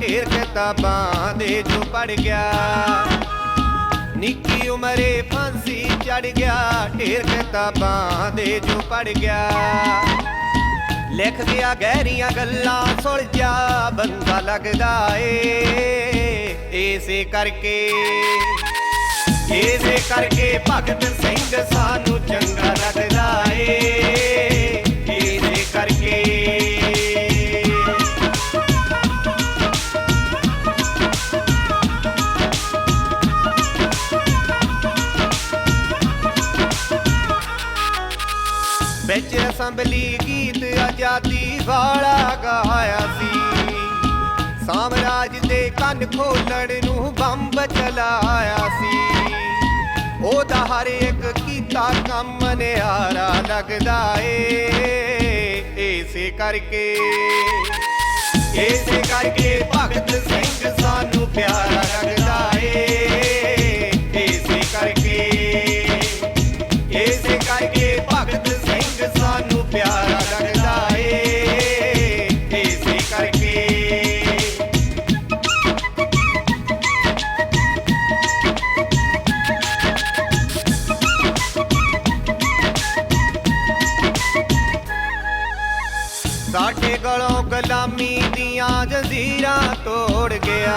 ਢੇਰ ਕਿਤਾਬਾਂ ਦੇ ਜੋ ਪੜ ਗਿਆ। ਨਿੱਕੀ ਉਮਰੇ ਫਾਂਸੀ ਚੜ ਗਿਆ, ਢੇਰ ਕਿਤਾਬਾਂ ਦੇ ਜੋ ਪੜ ਗਿਆ। ਲਿਖ ਗਿਆ ਗਹਿਰੀਆਂ ਗੱਲਾਂ ਸੁਲਝਿਆ ਬੰਦਾ ਲੱਗਦਾ ਏ। ਇਸੇ ਕਰਕੇ ਇਸੇ ਕਰਕੇ ਭਗਤ ਸਿੰਘ ਸਾਨੂੰ ਵਿੱਚ ਅਸੰਬਲੀ ਗੀਤ ਆਜ਼ਾਦੀ ਵਾਲਾ ਗਾਇਆ ਸੀ। ਸਾਮਰਾਜ ਦੇ ਕੰਨ ਖੋਲਣ ਨੂੰ ਬੰਬ ਚਲਾਇਆ ਸੀ। ਉਹਦਾ ਹਰ ਇੱਕ ਕੀਤਾ ਕੰਮ ਨਿਆਰਾ ਲੱਗਦਾ ਏ। ਏਸੇ ਕਰਕੇ ਏਸੇ ਕਰਕੇ ਭਗਤ ਸਿੰਘ ਸਾਨੂੰ ਪਿਆਰਾ ਲੱਗਦਾ ਏ। ਸਾਡੇ ਗਲੋਂ ਗੁਲਾਮੀ ਦੀਆਂ ਜੰਜ਼ੀਰਾਂ ਤੋੜ ਗਿਆ।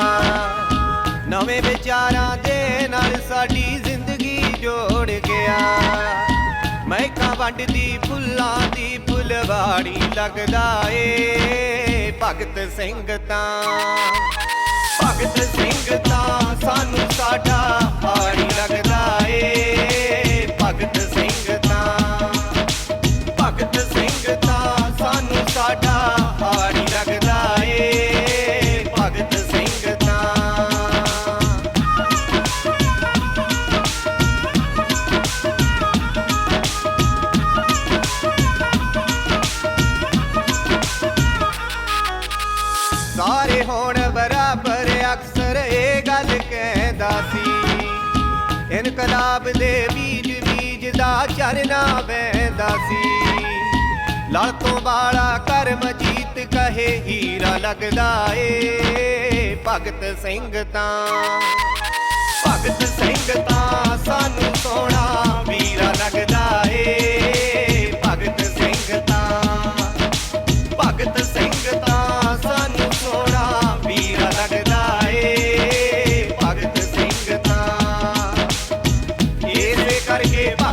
ਨਵੇਂ ਵਿਚਾਰਾਂ ਦੇ ਨਾਲ ਸਾਡੀ ਜ਼ਿੰਦਗੀ ਜੋੜ ਗਿਆ। ਮਹਿਕਾਂ ਵੰਡਦੀ ਫੁੱਲਾਂ ਦੀ ਫੁਲਵਾੜੀ ਲੱਗਦਾ ਏ। ਭਗਤ ਸਿੰਘ ਤਾਂ ਭਗਤ ਸਿੰਘ ਇਨਕਲਾਬ ਦੇ ਬੀਜ ਬੀਜ ਦਾ ਚਰਨਾ ਵਹਿੰਦਾ ਸੀ। ਲੜ ਤੋਂ ਬਾਲਾ ਕਰਮ ਜੀਤ ਕਹੇ, ਹੀਰਾ ਲੱਗਦਾ ਏ। ਭਗਤ ਸਿੰਘ ਤਾਂ, ਭਗਤ ਸਿੰਘ ਤਾਂ ਸਾਨੂੰ ਸੋਹਣਾ I tarjeta.